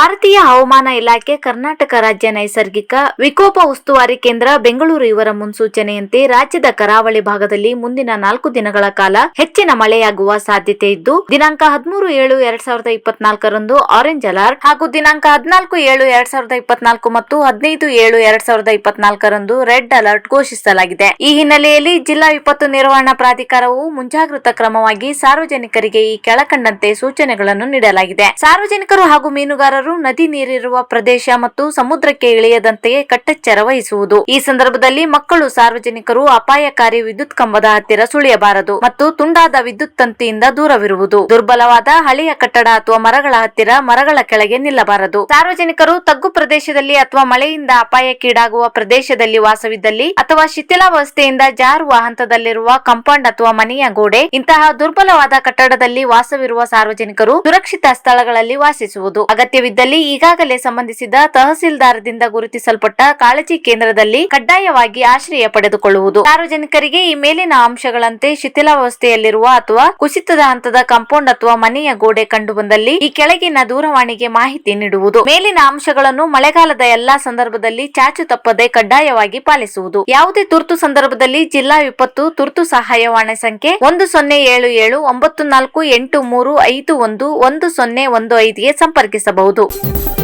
ಭಾರತೀಯ ಹವಾಮಾನ ಇಲಾಖೆ, ಕರ್ನಾಟಕ ರಾಜ್ಯ ನೈಸರ್ಗಿಕ ವಿಕೋಪ ಉಸ್ತುವಾರಿ ಕೇಂದ್ರ ಬೆಂಗಳೂರು ಇವರ ಮುನ್ಸೂಚನೆಯಂತೆ ರಾಜ್ಯದ ಕರಾವಳಿ ಭಾಗದಲ್ಲಿ ಮುಂದಿನ ನಾಲ್ಕು ದಿನಗಳ ಕಾಲ ಹೆಚ್ಚಿನ ಮಳೆಯಾಗುವ ಸಾಧ್ಯತೆ ಇದ್ದು, ದಿನಾಂಕ ಹದಿಮೂರು ಏಳು ಎರಡ್ ಸಾವಿರದ ಇಪ್ಪತ್ನಾಲ್ಕರಂದು ಆರೆಂಜ್ ಅಲರ್ಟ್ ಹಾಗೂ ದಿನಾಂಕ ಹದಿನಾಲ್ಕು ಏಳು ಎರಡ್ ಸಾವಿರದ ಇಪ್ಪತ್ನಾಲ್ಕು ಮತ್ತು ಹದಿನೈದು ಏಳು ಎರಡ್ ಸಾವಿರದ ಇಪ್ಪತ್ನಾಲ್ಕರಂದು ರೆಡ್ ಅಲರ್ಟ್ ಘೋಷಿಸಲಾಗಿದೆ. ಈ ಹಿನ್ನೆಲೆಯಲ್ಲಿ ಜಿಲ್ಲಾ ವಿಪತ್ತು ನಿರ್ವಹಣಾ ಪ್ರಾಧಿಕಾರವು ಮುಂಜಾಗ್ರತಾ ಕ್ರಮವಾಗಿ ಸಾರ್ವಜನಿಕರಿಗೆ ಈ ಕೆಳಕಂಡಂತೆ ಸೂಚನೆಗಳನ್ನು ನೀಡಲಾಗಿದೆ. ಸಾರ್ವಜನಿಕರು ಹಾಗೂ ಮೀನುಗಾರರು ನದಿ ನೀರಿರುವ ಪ್ರದೇಶ ಮತ್ತು ಸಮುದ್ರಕ್ಕೆ ಇಳಿಯದಂತೆಯೇ ಕಟ್ಟೆಚ್ಚರ ವಹಿಸುವುದು. ಈ ಸಂದರ್ಭದಲ್ಲಿ ಮಕ್ಕಳು, ಸಾರ್ವಜನಿಕರು ಅಪಾಯಕಾರಿ ವಿದ್ಯುತ್ ಕಂಬದ ಹತ್ತಿರ ಸುಳಿಯಬಾರದು ಮತ್ತು ತುಂಡಾದ ವಿದ್ಯುತ್ ತಂತಿಯಿಂದ ದೂರವಿರುವುದು. ದುರ್ಬಲವಾದ ಹಳೆಯ ಕಟ್ಟಡ ಅಥವಾ ಮರಗಳ ಹತ್ತಿರ ಮರಗಳ ಕೆಳಗೆ ನಿಲ್ಲಬಾರದು. ಸಾರ್ವಜನಿಕರು ತಗ್ಗು ಪ್ರದೇಶದಲ್ಲಿ ಅಥವಾ ಮಳೆಯಿಂದ ಅಪಾಯಕ್ಕೀಡಾಗುವ ಪ್ರದೇಶದಲ್ಲಿ ವಾಸವಿದ್ದಲ್ಲಿ ಅಥವಾ ಶಿಥಿಲಾವಸ್ಥೆಯಿಂದ ಜಾರುವ ಹಂತದಲ್ಲಿರುವ ಕಾಂಪೌಂಡ್ ಅಥವಾ ಮನೆಯ ಗೋಡೆ, ಇಂತಹ ದುರ್ಬಲವಾದ ಕಟ್ಟಡದಲ್ಲಿ ವಾಸವಿರುವ ಸಾರ್ವಜನಿಕರು ಸುರಕ್ಷಿತ ಸ್ಥಳಗಳಲ್ಲಿ ವಾಸಿಸುವುದು ಅಗತ್ಯವಿದ್ದಲ್ಲಿ ಈಗಾಗಲೇ ಸಂಬಂಧಿಸಿದ ತಹಸೀಲ್ದಾರದಿಂದ ಗುರುತಿಸಲ್ಪಟ್ಟ ಕಾಳಜಿ ಕೇಂದ್ರದಲ್ಲಿ ಕಡ್ಡಾಯವಾಗಿ ಆಶ್ರಯ ಪಡೆದುಕೊಳ್ಳುವುದು. ಸಾರ್ವಜನಿಕರಿಗೆ ಈ ಮೇಲಿನ ಅಂಶಗಳಂತೆ ಶಿಥಿಲಾವಸ್ಥೆಯಲ್ಲಿರುವ ಅಥವಾ ಕುಸಿತದ ಹಂತದ ಕಾಂಪೌಂಡ್ ಅಥವಾ ಮನೆಯ ಗೋಡೆ ಕಂಡು ಬಂದಲ್ಲಿ ಈ ಕೆಳಗಿನ ದೂರವಾಣಿಗೆ ಮಾಹಿತಿ ನೀಡುವುದು. ಮೇಲಿನ ಅಂಶಗಳನ್ನು ಮಳೆಗಾಲದ ಎಲ್ಲಾ ಸಂದರ್ಭದಲ್ಲಿ ಚಾಚು ತಪ್ಪದೆ ಕಡ್ಡಾಯವಾಗಿ ಪಾಲಿಸುವುದು. ಯಾವುದೇ ತುರ್ತು ಸಂದರ್ಭದಲ್ಲಿ ಜಿಲ್ಲಾ ವಿಪತ್ತು, ತುರ್ತು ಸಹಾಯವಾಣಿ ಸಂಖ್ಯೆ ಒಂದು ಸೊನ್ನೆ ಏಳು ಏಳು ಒಂಬತ್ತು ನಾಲ್ಕು ಎಂಟು ಮೂರು ಐದು ಒಂದು ಒಂದು ಸೊನ್ನೆ ಒಂದು ಐದಿಗೆ ಸಂಪರ್ಕಿಸಬಹುದು. you